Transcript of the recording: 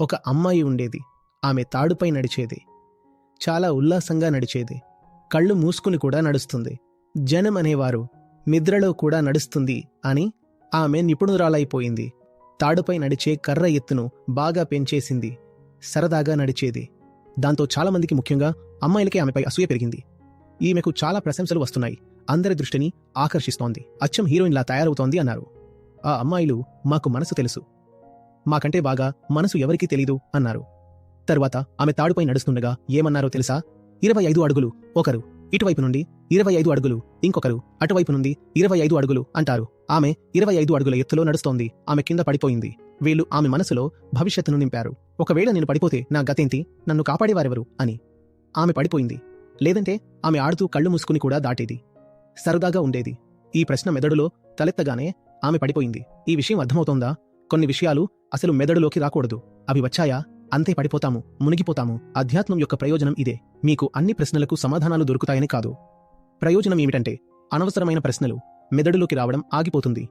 ఒక అమ్మాయి ఉండేది. ఆమె తాడుపై నడిచేది. చాలా ఉల్లాసంగా నడిచేది. కళ్ళు మూసుకుని కూడా నడుస్తుంది. జనం అనేవారు నిద్రలో కూడా నడుస్తుంది అని ఆమె నిపుణురాలైపోయింది. తాడుపై నడిచే కర్ర ఎత్తును బాగా పెంచేసింది. సరదాగా నడిచేది. దాంతో చాలామందికి ముఖ్యంగా అమ్మాయిలకే ఆమెపై అసూయ పెరిగింది. ఈమెకు చాలా ప్రశంసలు వస్తున్నాయి. అందరి దృష్టిని ఆకర్షిస్తోంది. అచ్చం హీరోయిన్లా తయారవుతోంది అన్నారు. ఆ అమ్మాయిలు మాకు మనసు తెలుసు. మాకంటే బాగా మనసు ఎవరికీ తెలీదు అన్నారు. తరువాత ఆమె తాడుపై నడుస్తుండగా ఏమన్నారో తెలుసా? ఇరవై ఐదు అడుగులు ఒకరు. ఇటువైపు నుండి ఇరవై ఐదు అడుగులు ఇంకొకరు. అటువైపు నుండి ఇరవై ఐదు అడుగులు అంటారు. ఆమె ఇరవై ఐదు అడుగుల ఎత్తులో నడుస్తోంది. ఆమె కింద పడిపోయింది. వీళ్ళు ఆమె మనసులో భవిష్యత్తును నింపారు. ఒకవేళ నేను పడిపోతే నా గతేంటి? నన్ను కాపాడేవారెవరు? అని. ఆమె పడిపోయింది. లేదంటే ఆమె ఆడుతూ కళ్ళు మూసుకుని కూడా దాటేది. సరదాగా ఉండేది. ఈ ప్రశ్న మెదడులో తలెత్తగానే ఆమె పడిపోయింది. ఈ విషయం అర్థమవుతోందా? కొన్ని విషయాలు అసలు మెదడులోకి రాకూడదు. అవి వచ్చాయా? అంతే పడిపోతాము మునిగిపోతాము. అధ్యాత్మం యొక్క ప్రయోజనం ఇదే. మీకు అన్ని ప్రశ్నలకు సమాధానాలు దొరుకుతాయని కాదు. ప్రయోజనం ఏమిటంటే అనవసరమైన ప్రశ్నలు మెదడులోకి రావడం ఆగిపోతుంది.